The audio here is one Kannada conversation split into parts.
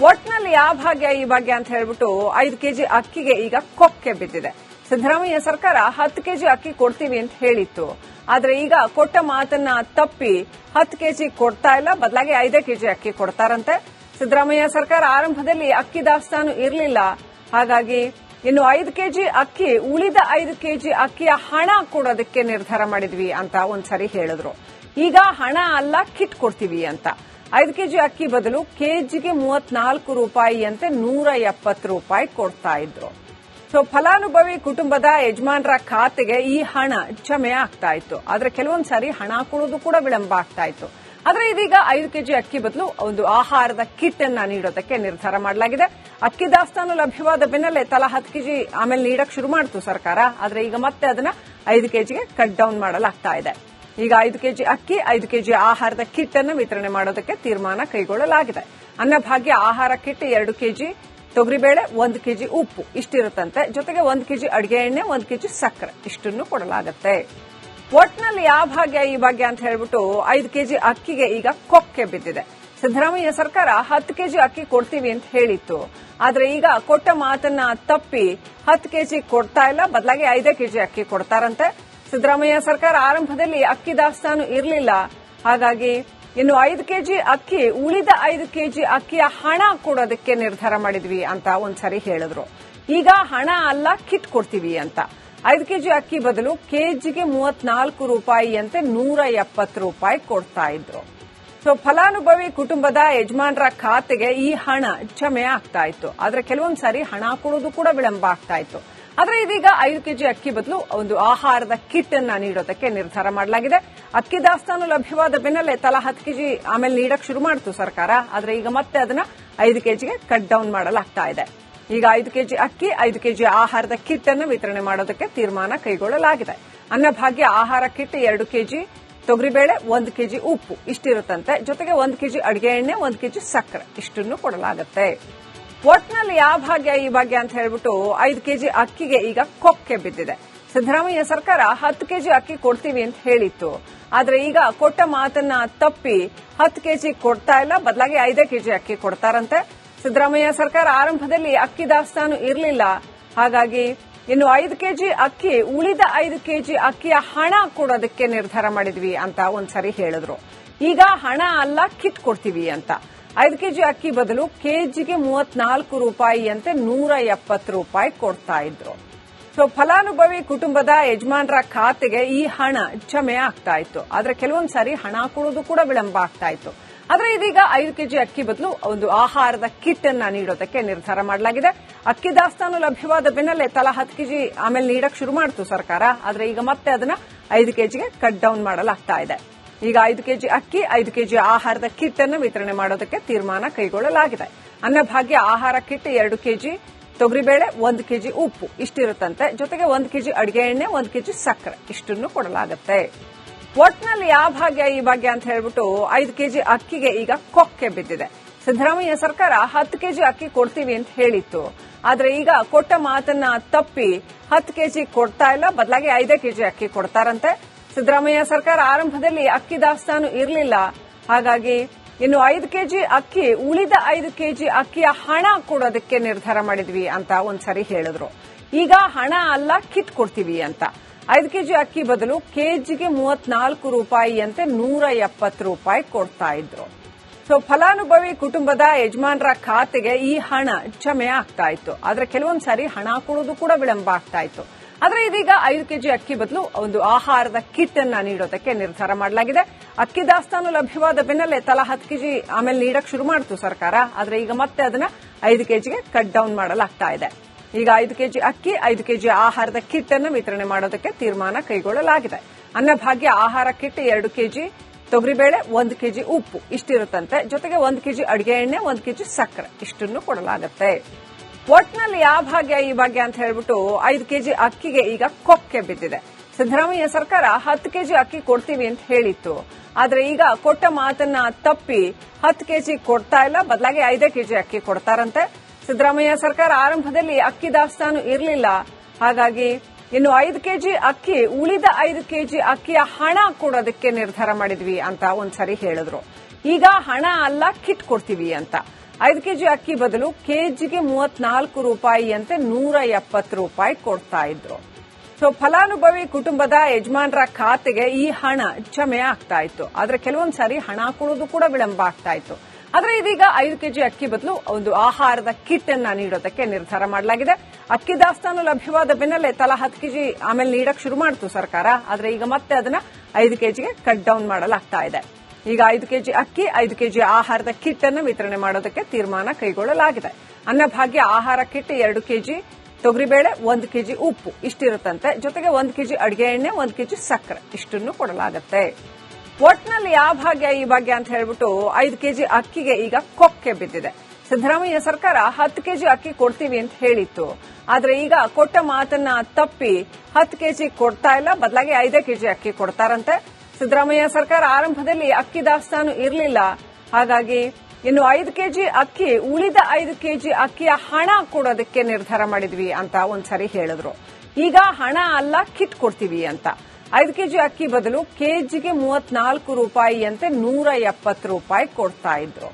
ಒಟ್ನಲ್ಲಿ ಯಾವ ಭಾಗ್ಯ, ಈ ಭಾಗ್ಯ ಅಂತ ಹೇಳ್ಬಿಟ್ಟು ಐದು ಕೆಜಿ ಅಕ್ಕಿಗೆ ಈಗ ಕೊಕ್ಕೆ ಬಿದ್ದಿದೆ. ಸಿದ್ದರಾಮಯ್ಯ ಸರ್ಕಾರ ಹತ್ತು ಕೆಜಿ ಅಕ್ಕಿ ಕೊಡ್ತೀವಿ ಅಂತ ಹೇಳಿತ್ತು. ಆದ್ರೆ ಈಗ ಕೊಟ್ಟ ಮಾತನ್ನ ತಪ್ಪಿ ಹತ್ತು ಕೆಜಿ ಕೊಡ್ತಾ ಇಲ್ಲ, ಬದಲಾಗಿ ಐದೇ ಕೆಜಿ ಅಕ್ಕಿ ಕೊಡ್ತಾರಂತೆ. ಸಿದ್ದರಾಮಯ್ಯ ಸರ್ಕಾರ ಆರಂಭದಲ್ಲಿ ಅಕ್ಕಿ ದಾಸ್ತಾನು ಇರಲಿಲ್ಲ. ಹಾಗಾಗಿ ಇನ್ನು ಐದು ಕೆಜಿ ಅಕ್ಕಿ, ಉಳಿದ ಐದು ಕೆಜಿ ಅಕ್ಕಿಯ ಹಣ ಕೊಡೋದಕ್ಕೆ ನಿರ್ಧಾರ ಮಾಡಿದ್ವಿ ಅಂತ ಒಂದ್ಸರಿ ಹೇಳಿದ್ರು. ಈಗ ಹಣ ಅಲ್ಲ, ಕಿಟ್ ಕೊಡ್ತೀವಿ ಅಂತ. ಐದು ಕೆಜಿ ಅಕ್ಕಿ ಬದಲು ಕೆಜಿಗೆ ಮೂವತ್ನಾಲ್ಕು ರೂಪಾಯಿಯಂತೆ ನೂರ ಎಪ್ಪತ್ತು ರೂಪಾಯಿ ಕೊಡ್ತಾ ಇದ್ರು. ಸೊ ಫಲಾನುಭವಿ ಕುಟುಂಬದ ಯಜಮಾನರ ಖಾತೆಗೆ ಈ ಹಣ ಜಮೆ ಆಗ್ತಾ ಇತ್ತು. ಆದ್ರೆ ಕೆಲವೊಂದ್ ಸಾರಿ ಹಣ ಕೊಡೋದು ಕೂಡ ವಿಳಂಬ ಆಗ್ತಾ ಇತ್ತು. ಆದ್ರೆ ಇದೀಗ ಐದು ಕೆಜಿ ಅಕ್ಕಿ ಬದಲು ಒಂದು ಆಹಾರದ ಕಿಟ್ ಅನ್ನ ನೀಡೋದಕ್ಕೆ ನಿರ್ಧಾರ ಮಾಡಲಾಗಿದೆ. ಅಕ್ಕಿ ದಾಸ್ತಾನು ಲಭ್ಯವಾದ ಬೆನ್ನಲ್ಲೇ ತಲಾ ಹತ್ತು ಕೆಜಿ ಆಮೇಲೆ ನೀಡಕ್ ಶುರು ಮಾಡಿತು ಸರ್ಕಾರ. ಆದ್ರೆ ಈಗ ಮತ್ತೆ ಅದನ್ನ ಐದು ಕೆಜಿಗೆ ಕಟ್ ಡೌನ್ ಮಾಡಲಾಗ್ತಾ ಇದೆ. ಈಗ ಐದು ಕೆಜಿ ಅಕ್ಕಿ, ಐದು ಕೆಜಿ ಆಹಾರದ ಕಿಟ್ ಅನ್ನು ವಿತರಣೆ ಮಾಡೋದಕ್ಕೆ ತೀರ್ಮಾನ ಕೈಗೊಳ್ಳಲಾಗಿದೆ. ಅನ್ನಭಾಗ್ಯ ಆಹಾರ ಕಿಟ್ ಎರಡು ಕೆಜಿ ತೊಗರಿಬೇಳೆ ಒಂದು ಕೆಜಿ ಉಪ್ಪು. ಇಷ್ಟಿರುತ್ತಂತೆ. ಜೊತೆಗೆ ಒಂದು ಕೆಜಿ ಅಡಿಗೆ ಎಣ್ಣೆ, ಒಂದು ಕೆಜಿ ಸಕ್ಕರೆ. ಇಷ್ಟನ್ನು ಕೊಡಲಾಗುತ್ತೆ. ಒಟ್ನಲ್ಲಿ ಯಾವ ಭಾಗ್ಯ, ಈ ಭಾಗ್ಯ ಅಂತ ಹೇಳ್ಬಿಟ್ಟು ಐದು ಕೆಜಿ ಅಕ್ಕಿಗೆ ಈಗ ಕೊಕ್ಕೆ ಬಿದ್ದಿದೆ. ಸಿದ್ದರಾಮಯ್ಯ ಸರ್ಕಾರ ಹತ್ತು ಕೆಜಿ ಅಕ್ಕಿ ಕೊಡ್ತೀವಿ ಅಂತ ಹೇಳಿತ್ತು. ಆದ್ರೆ ಈಗ ಕೊಟ್ಟ ಮಾತನ್ನ ತಪ್ಪಿ ಹತ್ತು ಕೆಜಿ ಕೊಡ್ತಾ ಇಲ್ಲ. ಬದಲಾಗಿ ಐದೇ ಕೆಜಿ ಅಕ್ಕಿ ಕೊಡ್ತಾರಂತೆ. ಸಿದ್ದರಾಮಯ್ಯ ಸರ್ಕಾರ ಆರಂಭದಲ್ಲಿ ಅಕ್ಕಿ ದಾಸ್ತಾನು ಇರಲಿಲ್ಲ. ಹಾಗಾಗಿ ಇನ್ನು ಐದು ಕೆಜಿ ಅಕ್ಕಿ, ಉಳಿದ ಐದು ಕೆಜಿ ಅಕ್ಕಿಯ ಹಣ ಕೊಡೋದಕ್ಕೆ ನಿರ್ಧಾರ ಮಾಡಿದ್ವಿ ಅಂತ ಒಂದ್ಸರಿ ಹೇಳಿದ್ರು. ಈಗ ಹಣ ಅಲ್ಲ, ಕಿಟ್ ಕೊಡ್ತೀವಿ ಅಂತ. ಐದು ಕೆಜಿ ಅಕ್ಕಿ ಬದಲು ಕೆಜಿಗೆ ಮೂವತ್ನಾಲ್ಕು ರೂಪಾಯಿ ಅಂತೆ ನೂರ ಎಪ್ಪತ್ತು ರೂಪಾಯಿ ಕೊಡ್ತಾ ಇದ್ರು. ಸೊ ಫಲಾನುಭವಿ ಕುಟುಂಬದ ಯಜಮಾನರ ಖಾತೆಗೆ ಈ ಹಣ ಜಮೆ ಆಗ್ತಾ ಇತ್ತು. ಆದ್ರೆ ಕೆಲವೊಂದ್ಸಾರಿ ಹಣ ಕೊಡೋದು ಕೂಡ ವಿಳಂಬ ಆಗ್ತಾ ಇತ್ತು. ಆದ್ರೆ ಇದೀಗ ಐದು ಕೆಜಿ ಅಕ್ಕಿ ಬದಲು ಒಂದು ಆಹಾರದ ಕಿಟ್ ಅನ್ನ ನೀಡೋದಕ್ಕೆ ನಿರ್ಧಾರ ಮಾಡಲಾಗಿದೆ. ಅಕ್ಕಿ ದಾಸ್ತಾನು ಲಭ್ಯವಾದ ಬೆನ್ನಲ್ಲೇ ತಲಾ ಹತ್ತು ಕೆಜಿ ಆಮೇಲೆ ನೀಡಕ್ ಶುರು ಮಾಡಿತು ಸರ್ಕಾರ. ಆದರೆ ಈಗ ಮತ್ತೆ ಅದನ್ನ ಐದು ಕೆಜಿಗೆ ಕಟ್ ಡೌನ್ ಮಾಡಲಾಗ್ತಾ ಇದೆ. ಈಗ ಐದು ಕೆಜಿ ಅಕ್ಕಿ, ಐದು ಕೆಜಿ ಆಹಾರದ ಕಿಟ್ ಅನ್ನು ವಿತರಣೆ ಮಾಡೋದಕ್ಕೆ ತೀರ್ಮಾನ ಕೈಗೊಳ್ಳಲಾಗಿದೆ. ಅನ್ನಭಾಗ್ಯ ಆಹಾರ ಕಿಟ್ ಎರಡು ಕೆಜಿ, ತೊಗರಿಬೇಳೆ ಒಂದು ಕೆಜಿ ಉಪ್ಪು. ಇಷ್ಟಿರುತ್ತಂತೆ. ಜೊತೆಗೆ ಒಂದು ಕೆಜಿ ಅಡಿಗೆ ಎಣ್ಣೆ, ಒಂದು ಕೆಜಿ ಸಕ್ಕರೆ. ಇಷ್ಟನ್ನು ಕೊಡಲಾಗುತ್ತೆ. ಒಟ್ನಲ್ಲಿ ಯಾವ ಭಾಗ್ಯ, ಈ ಭಾಗ್ಯ ಅಂತ ಹೇಳ್ಬಿಟ್ಟು ಐದು ಕೆಜಿ ಅಕ್ಕಿಗೆ ಈಗ ಕೊಕ್ಕೆ ಬಿದ್ದಿದೆ. ಸಿದ್ದರಾಮಯ್ಯ ಸರ್ಕಾರ ಹತ್ತು ಕೆಜಿ ಅಕ್ಕಿ ಕೊಡ್ತೀವಿ ಅಂತ ಹೇಳಿತ್ತು. ಆದ್ರೆ ಈಗ ಕೊಟ್ಟ ಮಾತನ್ನ ತಪ್ಪಿ ಹತ್ತು ಕೆಜಿ ಕೊಡ್ತಾ ಇಲ್ಲ, ಬದಲಾಗಿ ಐದೇ ಕೆಜಿ ಅಕ್ಕಿ ಕೊಡ್ತಾರಂತೆ. ಸಿದ್ದರಾಮಯ್ಯ ಸರ್ಕಾರ ಆರಂಭದಲ್ಲಿ ಅಕ್ಕಿ ದಾಸ್ತಾನು ಇರಲಿಲ್ಲ. ಹಾಗಾಗಿ ಇನ್ನು ಐದು ಕೆಜಿ ಅಕ್ಕಿ, ಉಳಿದ ಐದು ಕೆಜಿ ಅಕ್ಕಿಯ ಹಣ ಕೊಡೋದಕ್ಕೆ ನಿರ್ಧಾರ ಮಾಡಿದ್ವಿ ಅಂತ ಒಂದ್ಸರಿ ಹೇಳಿದ್ರು. ಈಗ ಹಣ ಅಲ್ಲ ಕಿಟ್ ಕೊಡ್ತೀವಿ ಅಂತ. ಐದು ಕೆಜಿ ಅಕ್ಕಿ ಬದಲು ಕೆಜಿಗೆ ಮೂವತ್ನಾಲ್ಕು ರೂಪಾಯಿ ಅಂತೆ ನೂರ ಎಪ್ಪತ್ತು ರೂಪಾಯಿ ಕೊಡ್ತಾ ಇದ್ರು. ಸೊ ಫಲಾನುಭವಿ ಕುಟುಂಬದ ಯಜಮಾನರ ಖಾತೆಗೆ ಈ ಹಣ ಜಮೆ ಆಗ್ತಾ ಇತ್ತು. ಆದ್ರೆ ಕೆಲವೊಂದ್ ಸಾರಿ ಹಣ ಕೊಡೋದು ಕೂಡ ವಿಳಂಬ ಆಗ್ತಾ ಇತ್ತು. ಆದ್ರೆ ಇದೀಗ ಐದು ಕೆಜಿ ಅಕ್ಕಿ ಬದಲು ಒಂದು ಆಹಾರದ ಕಿಟ್ ಅನ್ನ ನೀಡೋದಕ್ಕೆ ನಿರ್ಧಾರ ಮಾಡಲಾಗಿದೆ. ಅಕ್ಕಿ ದಾಸ್ತಾನು ಲಭ್ಯವಾದ ಬೆನ್ನಲ್ಲೇ ತಲಾ ಹತ್ತು ಕೆಜಿ ಆಮೇಲೆ ನೀಡಕ್ ಶುರು ಮಾಡಿತು ಸರ್ಕಾರ. ಆದ್ರೆ ಈಗ ಮತ್ತೆ ಅದನ್ನ ಐದು ಕೆಜಿಗೆ ಕಟ್ ಡೌನ್ ಮಾಡಲಾಗ್ತಾ ಇದೆ. ಈಗ ಐದು ಕೆಜಿ ಅಕ್ಕಿ, ಐದು ಕೆಜಿ ಆಹಾರದ ಕಿಟ್ ಅನ್ನು ವಿತರಣೆ ಮಾಡೋದಕ್ಕೆ ತೀರ್ಮಾನ ಕೈಗೊಳ್ಳಲಾಗಿದೆ. ಅನ್ನಭಾಗ್ಯ ಆಹಾರ ಕಿಟ್ ಎರಡು ಕೆಜಿ, ತೊಗರಿಬೇಳೆ ಒಂದು ಕೆಜಿ ಉಪ್ಪು. ಇಷ್ಟಿರುತ್ತಂತೆ. ಜೊತೆಗೆ ಒಂದು ಕೆಜಿ ಅಡಿಗೆ ಎಣ್ಣೆ, ಒಂದು ಕೆಜಿ ಸಕ್ಕರೆ. ಇಷ್ಟನ್ನು ಕೊಡಲಾಗುತ್ತೆ. ಒಟ್ನಲ್ಲಿ ಯಾವ ಭಾಗ್ಯ ಈ ಭಾಗ್ಯ ಅಂತ ಹೇಳ್ಬಿಟ್ಟು ಐದು ಕೆಜಿ ಅಕ್ಕಿಗೆ ಈಗ ಕೊಕ್ಕೆ ಬಿದ್ದಿದೆ. ಸಿದ್ದರಾಮಯ್ಯ ಸರ್ಕಾರ ಹತ್ತು ಕೆಜಿ ಅಕ್ಕಿ ಕೊಡ್ತೀವಿ ಅಂತ ಹೇಳಿತ್ತು. ಆದ್ರೆ ಈಗ ಕೊಟ್ಟ ಮಾತನ್ನ ತಪ್ಪಿ ಹತ್ತು ಕೆಜಿ ಕೊಡ್ತಾ ಇಲ್ಲ. ಬದಲಾಗಿ ಐದೇ ಕೆಜಿ ಅಕ್ಕಿ ಕೊಡ್ತಾರಂತೆ. ಸಿದ್ದರಾಮಯ್ಯ ಸರ್ಕಾರ ಆರಂಭದಲ್ಲಿ ಅಕ್ಕಿ ದಾಸ್ತಾನು ಇರಲಿಲ್ಲ. ಹಾಗಾಗಿ ಇನ್ನು ಐದು ಕೆಜಿ ಅಕ್ಕಿ, ಉಳಿದ ಐದು ಕೆಜಿ ಅಕ್ಕಿಯ ಹಣ ಕೊಡೋದಕ್ಕೆ ನಿರ್ಧಾರ ಮಾಡಿದ್ವಿ ಅಂತ ಒಂದ್ಸರಿ ಹೇಳಿದ್ರು. ಈಗ ಹಣ ಅಲ್ಲ ಕಿಟ್ ಕೊಡ್ತೀವಿ ಅಂತ. ಐದು ಕೆಜಿ ಅಕ್ಕಿ ಬದಲು ಕೆಜಿಗೆ ಮೂವತ್ನಾಲ್ಕು ರೂಪಾಯಿ ಅಂತೆ ನೂರ ಎಪ್ಪತ್ತು ರೂಪಾಯಿ ಕೊಡ್ತಾ ಇದ್ರು. ಸೊ ಫಲಾನುಭವಿ ಕುಟುಂಬದ ಯಜಮಾನರ ಖಾತೆಗೆ ಈ ಹಣ ಜಮೆ ಆಗ್ತಾ ಇತ್ತು. ಆದ್ರೆ ಕೆಲವೊಂದ್ಸರಿ ಹಣ ಕೊಡೋದು ಕೂಡ ವಿಳಂಬ ಆಗ್ತಾ ಇತ್ತು. ಆದ್ರೆ ಇದೀಗ ಐದು ಕೆಜಿ ಅಕ್ಕಿ ಬದಲು ಒಂದು ಆಹಾರದ ಕಿಟ್ ಅನ್ನ ನೀಡೋದಕ್ಕೆ ನಿರ್ಧಾರ ಮಾಡಲಾಗಿದೆ. ಅಕ್ಕಿ ದಾಸ್ತಾನು ಲಭ್ಯವಾದ ಬೆನ್ನಲ್ಲೇ ತಲಾ ಹತ್ತು ಕೆಜಿ ಆಮೇಲೆ ನೀಡಕ್ ಶುರು ಮಾಡಿತು ಸರ್ಕಾರ. ಆದರೆ ಈಗ ಮತ್ತೆ ಅದನ್ನ ಐದು ಕೆಜಿಗೆ ಕಟ್ ಡೌನ್ ಮಾಡಲಾಗ್ತಾ ಇದೆ. ಈಗ ಐದು ಕೆಜಿ ಅಕ್ಕಿ, ಐದು ಕೆಜಿ ಆಹಾರದ ಕಿಟ್ ಅನ್ನು ವಿತರಣೆ ಮಾಡೋದಕ್ಕೆ ತೀರ್ಮಾನ ಕೈಗೊಳ್ಳಲಾಗಿದೆ. ಅನ್ನಭಾಗ್ಯ ಆಹಾರ ಕಿಟ್ ಎರಡು ಕೆಜಿ, ತೊಗರಿಬೇಳೆ ಒಂದು ಕೆಜಿ ಉಪ್ಪು. ಇಷ್ಟಿರುತ್ತಂತೆ. ಜೊತೆಗೆ ಒಂದು ಕೆಜಿ ಅಡಿಗೆ ಎಣ್ಣೆ, ಒಂದು ಕೆಜಿ ಸಕ್ಕರೆ. ಇಷ್ಟನ್ನು ಕೊಡಲಾಗುತ್ತೆ. ಒಟ್ನಲ್ಲಿ ಯಾವ ಭಾಗ್ಯ, ಈ ಭಾಗ್ಯ ಅಂತ ಹೇಳ್ಬಿಟ್ಟು ಐದು ಕೆಜಿ ಅಕ್ಕಿಗೆ ಈಗ ಕೊಕ್ಕೆ ಬಿದ್ದಿದೆ. ಸಿದ್ದರಾಮಯ್ಯ ಸರ್ಕಾರ ಹತ್ತು ಕೆಜಿ ಅಕ್ಕಿ ಕೊಡ್ತೀವಿ ಅಂತ ಹೇಳಿತ್ತು. ಆದ್ರೆ ಈಗ ಕೊಟ್ಟ ಮಾತನ್ನ ತಪ್ಪಿ ಹತ್ತು ಕೆಜಿ ಕೊಡ್ತಾ ಇಲ್ಲ, ಬದಲಾಗಿ ಐದೇ ಕೆಜಿ ಅಕ್ಕಿ ಕೊಡ್ತಾರಂತೆ. ಸಿದ್ದರಾಮಯ್ಯ ಸರ್ಕಾರ ಆರಂಭದಲ್ಲಿ ಅಕ್ಕಿ ದಾಸ್ತಾನು ಇರಲಿಲ್ಲ. ಹಾಗಾಗಿ ಇನ್ನು ಐದು ಕೆಜಿ ಅಕ್ಕಿ, ಉಳಿದ ಐದು ಕೆಜಿ ಅಕ್ಕಿಯ ಹಣ ಕೊಡೋದಕ್ಕೆ ನಿರ್ಧಾರ ಮಾಡಿದ್ವಿ ಅಂತ ಒಂದ್ಸರಿ ಹೇಳಿದ್ರು. ಈಗ ಹಣ ಅಲ್ಲ, ಕಿಟ್ ಕೊಡ್ತೀವಿ ಅಂತ. ಐದು ಕೆಜಿ ಅಕ್ಕಿ ಬದಲು ಕೆಜಿಗೆ ಮೂವತ್ನಾಲ್ಕು ರೂಪಾಯಿಯಂತೆ ನೂರ ಎಪ್ಪತ್ತು ರೂಪಾಯಿ ಕೊಡ್ತಾ ಇದ್ರು. ಸೊ ಫಲಾನುಭವಿ ಕುಟುಂಬದ ಯಜಮಾನರ ಖಾತೆಗೆ ಈ ಹಣ ಜಮೆ ಆಗ್ತಾ ಇತ್ತು. ಆದ್ರೆ ಕೆಲವೊಂದ್ ಸಾರಿ ಹಣ ಕೊಡೋದು ಕೂಡ ವಿಳಂಬ ಆಗ್ತಾ ಇತ್ತು. ಆದ್ರೆ ಇದೀಗ ಐದು ಕೆಜಿ ಅಕ್ಕಿ ಬದಲು ಒಂದು ಆಹಾರದ ಕಿಟ್ ಅನ್ನ ನೀಡೋದಕ್ಕೆ ನಿರ್ಧಾರ ಮಾಡಲಾಗಿದೆ. ಅಕ್ಕಿ ದಾಸ್ತಾನು ಲಭ್ಯವಾದ ಬೆನ್ನಲ್ಲೇ ತಲಾ ಹತ್ತು ಕೆಜಿ ಆಮೇಲೆ ನೀಡಕ್ ಶುರು ಮಾಡ್ತು ಸರ್ಕಾರ. ಆದ್ರೆ ಈಗ ಮತ್ತೆ ಅದನ್ನ ಐದು ಕೆಜಿಗೆ ಕಟ್ ಡೌನ್ ಮಾಡಲಾಗ್ತಾ ಇದೆ. ಈಗ ಐದು ಕೆಜಿ ಅಕ್ಕಿ, ಐದು ಕೆಜಿ ಆಹಾರದ ಕಿಟ್ ಅನ್ನು ವಿತರಣೆ ಮಾಡೋದಕ್ಕೆ ತೀರ್ಮಾನ ಕೈಗೊಳ್ಳಲಾಗಿದೆ. ಅನ್ನಭಾಗ್ಯ ಆಹಾರ ಕಿಟ್ ಎರಡು ಕೆಜಿ, ತೊಗರಿಬೇಳೆ ಒಂದು ಕೆಜಿ ಉಪ್ಪು. ಇಷ್ಟಿರುತ್ತಂತೆ. ಜೊತೆಗೆ ಒಂದು ಕೆಜಿ ಅಡಿಗೆ ಎಣ್ಣೆ, ಒಂದು ಕೆಜಿ ಸಕ್ಕರೆ. ಇಷ್ಟನ್ನು ಕೊಡಲಾಗುತ್ತೆ. ಒಟ್ನಲ್ಲಿ ಯಾವ ಭಾಗ್ಯ ಈ ಭಾಗ್ಯ ಅಂತ ಹೇಳ್ಬಿಟ್ಟು ಐದು ಕೆಜಿ ಅಕ್ಕಿಗೆ ಈಗ ಕೊಕ್ಕೆ ಬಿದ್ದಿದೆ. ಸಿದ್ದರಾಮಯ್ಯ ಸರ್ಕಾರ ಹತ್ತು ಕೆಜಿ ಅಕ್ಕಿ ಕೊಡ್ತೀವಿ ಅಂತ ಹೇಳಿತ್ತು. ಆದ್ರೆ ಈಗ ಕೊಟ್ಟ ಮಾತನ್ನ ತಪ್ಪಿ ಹತ್ತು ಕೆಜಿ ಕೊಡ್ತಾ ಇಲ್ಲ. ಬದಲಾಗಿ ಐದೇ ಕೆಜಿ ಅಕ್ಕಿ ಕೊಡ್ತಾರಂತೆ. ಸಿದ್ದರಾಮಯ್ಯ ಸರ್ಕಾರ ಆರಂಭದಲ್ಲಿ ಅಕ್ಕಿ ದಾಸ್ತಾನು ಇರಲಿಲ್ಲ. ಹಾಗಾಗಿ ಇನ್ನು ಐದು ಕೆಜಿ ಅಕ್ಕಿ, ಉಳಿದ ಐದು ಕೆಜಿ ಅಕ್ಕಿಯ ಹಣ ಕೊಡೋದಕ್ಕೆ ನಿರ್ಧಾರ ಮಾಡಿದ್ವಿ ಅಂತ ಒಂದ್ಸರಿ ಹೇಳಿದ್ರು. ಈಗ ಹಣ ಅಲ್ಲ ಕಿಟ್ ಕೊಡ್ತೀವಿ ಅಂತ. ಐದು ಕೆಜಿ ಅಕ್ಕಿ ಬದಲು ಕೆಜಿಗೆ ಮೂವತ್ನಾಲ್ಕು ರೂಪಾಯಿಯಂತೆ ನೂರ ಎಪ್ಪತ್ತು ರೂಪಾಯಿ ಕೊಡ್ತಾ ಇದ್ರು.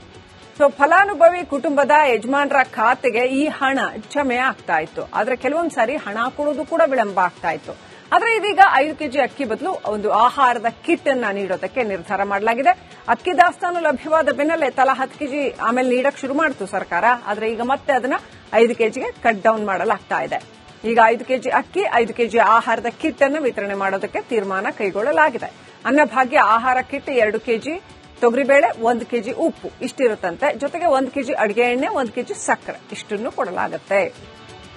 ಸೊ ಫಲಾನುಭವಿ ಕುಟುಂಬದ ಯಜಮಾನರ ಖಾತೆಗೆ ಈ ಹಣ ಜಮೆ ಆಗ್ತಾ ಇತ್ತು. ಆದ್ರೆ ಕೆಲವೊಂದ್ಸಾರಿ ಹಣ ಕೊಡೋದು ಕೂಡ ವಿಳಂಬ ಆಗ್ತಾ ಇತ್ತು. ಆದ್ರೆ ಇದೀಗ ಐದು ಕೆಜಿ ಅಕ್ಕಿ ಬದಲು ಒಂದು ಆಹಾರದ ಕಿಟ್ ಅನ್ನ ನೀಡೋದಕ್ಕೆ ನಿರ್ಧಾರ ಮಾಡಲಾಗಿದೆ. ಅಕ್ಕಿ ದಾಸ್ತಾನು ಲಭ್ಯವಾದ ಬೆನ್ನಲ್ಲೇ ತಲಾ ಹತ್ತು ಕೆಜಿ ಆಮೇಲೆ ನೀಡಕ್ ಶುರು ಮಾಡಿತು ಸರ್ಕಾರ. ಆದರೆ ಈಗ ಮತ್ತೆ ಅದನ್ನ ಐದು ಕೆಜಿಗೆ ಕಟ್ ಡೌನ್ ಮಾಡಲಾಗ್ತಾ ಇದೆ. ಈಗ ಐದು ಕೆಜಿ ಅಕ್ಕಿ, ಐದು ಕೆಜಿ ಆಹಾರದ ಕಿಟ್ ಅನ್ನು ವಿತರಣೆ ಮಾಡೋದಕ್ಕೆ ತೀರ್ಮಾನ ಕೈಗೊಳ್ಳಲಾಗಿದೆ. ಅನ್ನಭಾಗ್ಯ ಆಹಾರ ಕಿಟ್ ಎರಡು ಕೆಜಿ, ತೊಗರಿಬೇಳೆ ಒಂದು ಕೆಜಿ ಉಪ್ಪು. ಇಷ್ಟಿರುತ್ತಂತೆ. ಜೊತೆಗೆ ಒಂದು ಕೆಜಿ ಅಡಿಗೆ ಎಣ್ಣೆ, ಒಂದು ಕೆಜಿ ಸಕ್ಕರೆ. ಇಷ್ಟನ್ನು ಕೊಡಲಾಗುತ್ತೆ.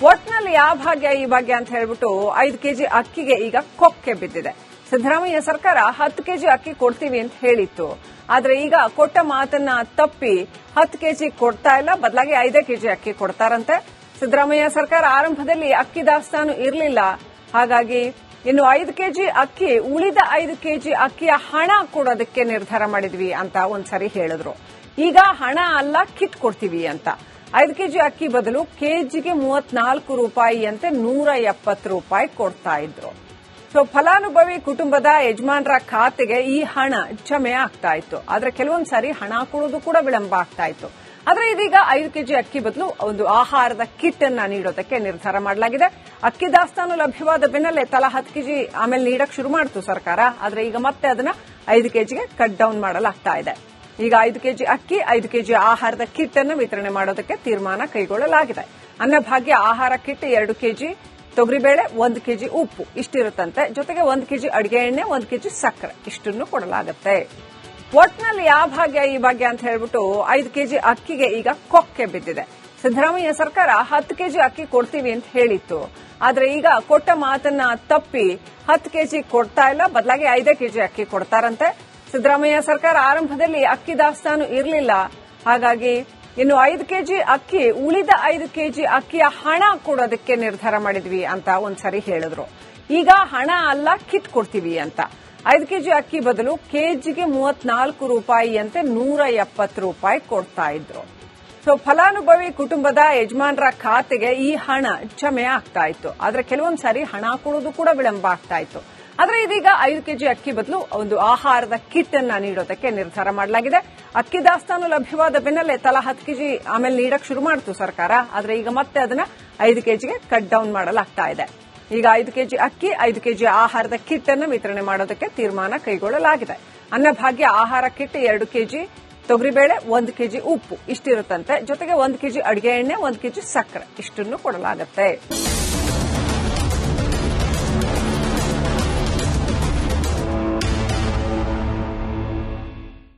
ಒಟ್ನಲ್ಲಿ ಯಾವ ಭಾಗ್ಯ, ಈ ಭಾಗ್ಯ ಅಂತ ಹೇಳ್ಬಿಟ್ಟು ಐದು ಕೆಜಿ ಅಕ್ಕಿಗೆ ಈಗ ಕೊಕ್ಕೆ ಬಿದ್ದಿದೆ. ಸಿದ್ದರಾಮಯ್ಯ ಸರ್ಕಾರ ಹತ್ತು ಕೆಜಿ ಅಕ್ಕಿ ಕೊಡ್ತೀವಿ ಅಂತ ಹೇಳಿತ್ತು. ಆದ್ರೆ ಈಗ ಕೊಟ್ಟ ಮಾತನ್ನ ತಪ್ಪಿ ಹತ್ತು ಕೆಜಿ ಕೊಡ್ತಾ ಇಲ್ಲ, ಬದಲಾಗಿ ಐದೇ ಕೆಜಿ ಅಕ್ಕಿ ಕೊಡ್ತಾರಂತೆ. ಸಿದ್ದರಾಮಯ್ಯ ಸರ್ಕಾರ ಆರಂಭದಲ್ಲಿ ಅಕ್ಕಿ ದಾಸ್ತಾನು ಇರಲಿಲ್ಲ. ಹಾಗಾಗಿ ಇನ್ನು ಐದು ಕೆಜಿ ಅಕ್ಕಿ, ಉಳಿದ ಐದು ಕೆಜಿ ಅಕ್ಕಿಯ ಹಣ ಕೊಡೋದಕ್ಕೆ ನಿರ್ಧಾರ ಮಾಡಿದ್ವಿ ಅಂತ ಒಂದ್ಸರಿ ಹೇಳಿದ್ರು. ಈಗ ಹಣ ಅಲ್ಲ ಕಿಟ್ ಕೊಡ್ತೀವಿ ಅಂತ. ಐದು ಕೆಜಿ ಅಕ್ಕಿ ಬದಲು ಕೆಜಿಗೆ ಮೂವತ್ನಾಲ್ಕು ರೂಪಾಯಿಯಂತೆ ನೂರ ಎಪ್ಪತ್ತು ರೂಪಾಯಿ ಕೊಡ್ತಾ ಇದ್ರು. ಸೊ ಫಲಾನುಭವಿ ಕುಟುಂಬದ ಯಜಮಾನರ ಖಾತೆಗೆ ಈ ಹಣ ಜಮೆ ಆಗ್ತಾ ಇತ್ತು. ಆದ್ರೆ ಕೆಲವೊಂದು ಸಾರಿ ಹಣ ಕೊಡೋದು ಕೂಡ ವಿಳಂಬ ಆಗ್ತಾ ಇತ್ತು. ಆದ್ರೆ ಇದೀಗ ಐದು ಕೆಜಿ ಅಕ್ಕಿ ಬದಲು ಒಂದು ಆಹಾರದ ಕಿಟ್ ಅನ್ನ ನೀಡೋದಕ್ಕೆ ನಿರ್ಧಾರ ಮಾಡಲಾಗಿದೆ. ಅಕ್ಕಿ ದಾಸ್ತಾನು ಲಭ್ಯವಾದ ಬೆನ್ನಲ್ಲೇ ತಲಾ ಹತ್ತು ಕೆಜಿ ಆಮೇಲೆ ನೀಡಕ್ ಶುರು ಮಾಡಿತು ಸರ್ಕಾರ. ಆದ್ರೆ ಈಗ ಮತ್ತೆ ಅದನ್ನ ಐದು ಕೆಜಿಗೆ ಕಟ್ ಡೌನ್ ಮಾಡಲಾಗ್ತಾ ಇದೆ. ಈಗ ಐದು ಕೆಜಿ ಅಕ್ಕಿ, ಐದು ಕೆಜಿ ಆಹಾರದ ಕಿಟ್ ಅನ್ನು ವಿತರಣೆ ಮಾಡೋದಕ್ಕೆ ತೀರ್ಮಾನ ಕೈಗೊಳ್ಳಲಾಗಿದೆ. ಅನ್ನಭಾಗ್ಯ ಆಹಾರ ಕಿಟ್ ಎರಡು ಕೆಜಿ, ತೊಗರಿಬೇಳೆ ಒಂದು ಕೆಜಿ ಉಪ್ಪು. ಇಷ್ಟಿರುತ್ತಂತೆ. ಜೊತೆಗೆ ಒಂದು ಕೆಜಿ ಅಡಿಗೆ ಎಣ್ಣೆ, ಒಂದು ಕೆಜಿ ಸಕ್ಕರೆ. ಇಷ್ಟನ್ನು ಕೊಡಲಾಗುತ್ತೆ. ಒಟ್ನಲ್ಲಿ ಯಾವ ಭಾಗ್ಯ ಈ ಭಾಗ್ಯ ಅಂತ ಹೇಳ್ಬಿಟ್ಟು ಐದು ಕೆಜಿ ಅಕ್ಕಿಗೆ ಈಗ ಕೊಕ್ಕೆ ಬಿದ್ದಿದೆ. ಸಿದ್ದರಾಮಯ್ಯ ಸರ್ಕಾರ ಹತ್ತು ಕೆಜಿ ಅಕ್ಕಿ ಕೊಡ್ತೀವಿ ಅಂತ ಹೇಳಿತ್ತು. ಆದ್ರೆ ಈಗ ಕೊಟ್ಟ ಮಾತನ್ನ ತಪ್ಪಿ ಹತ್ತು ಕೆಜಿ ಕೊಡ್ತಾ ಇಲ್ಲ. ಬದಲಾಗಿ ಐದೇ ಕೆಜಿ ಅಕ್ಕಿ ಕೊಡ್ತಾರಂತೆ. ಸಿದ್ದರಾಮಯ್ಯ ಸರ್ಕಾರ ಆರಂಭದಲ್ಲಿ ಅಕ್ಕಿ ದಾಸ್ತಾನು ಇರಲಿಲ್ಲ. ಹಾಗಾಗಿ ಇನ್ನು ಐದು ಕೆಜಿ ಅಕ್ಕಿ, ಉಳಿದ ಐದು ಕೆಜಿ ಅಕ್ಕಿಯ ಹಣ ಕೊಡೋದಕ್ಕೆ ನಿರ್ಧಾರ ಮಾಡಿದ್ವಿ ಅಂತ ಒಂದ್ಸರಿ ಹೇಳಿದ್ರು. ಈಗ ಹಣ ಅಲ್ಲ ಕಿಟ್ ಕೊಡ್ತೀವಿ ಅಂತ. ಐದು ಕೆಜಿ ಅಕ್ಕಿ ಬದಲು ಕೆಜಿಗೆ ಮೂವತ್ನಾಲ್ಕು ರೂಪಾಯಿಯಂತೆ ನೂರ ಎಪ್ಪತ್ತು ರೂಪಾಯಿ ಕೊಡ್ತಾ ಇದ್ರು. ಸೊ ಫಲಾನುಭವಿ ಕುಟುಂಬದ ಯಜಮಾನರ ಖಾತೆಗೆ ಈ ಹಣ ಜಮೆ ಆಗ್ತಾ ಇತ್ತು. ಆದ್ರೆ ಕೆಲವೊಂದ್ಸಾರಿ ಹಣ ಕೊಡೋದು ಕೂಡ ವಿಳಂಬ ಆಗ್ತಾ ಇತ್ತು. ಆದ್ರೆ ಇದೀಗ ಐದು ಕೆಜಿ ಅಕ್ಕಿ ಬದಲು ಒಂದು ಆಹಾರದ ಕಿಟ್ ಅನ್ನ ನೀಡೋದಕ್ಕೆ ನಿರ್ಧಾರ ಮಾಡಲಾಗಿದೆ. ಅಕ್ಕಿ ದಾಸ್ತಾನು ಲಭ್ಯವಾದ ಬೆನ್ನಲ್ಲೇ ತಲಾ ಹತ್ತು ಕೆಜಿ ಆಮೇಲೆ ನೀಡಕ್ ಶುರು ಮಾಡಿತು ಸರ್ಕಾರ. ಆದರೆ ಈಗ ಮತ್ತೆ ಅದನ್ನ ಐದು ಕೆಜಿಗೆ ಕಟ್ ಡೌನ್ ಮಾಡಲಾಗ್ತಾ ಇದೆ. ಈಗ ಐದು ಕೆಜಿ ಅಕ್ಕಿ, ಐದು ಕೆಜಿ ಆಹಾರದ ಕಿಟ್ ಅನ್ನು ವಿತರಣೆ ಮಾಡೋದಕ್ಕೆ ತೀರ್ಮಾನ ಕೈಗೊಳ್ಳಲಾಗಿದೆ. ಅನ್ನಭಾಗ್ಯ ಆಹಾರ ಕಿಟ್ ಎರಡು ಕೆಜಿ, ತೊಗರಿಬೇಳೆ ಒಂದು ಕೆಜಿ ಉಪ್ಪು. ಇಷ್ಟಿರುತ್ತಂತೆ. ಜೊತೆಗೆ ಒಂದು ಕೆಜಿ ಅಡಿಗೆ ಎಣ್ಣೆ, ಒಂದು ಕೆಜಿ ಸಕ್ಕರೆ. ಇಷ್ಟನ್ನು ಕೊಡಲಾಗುತ್ತೆ.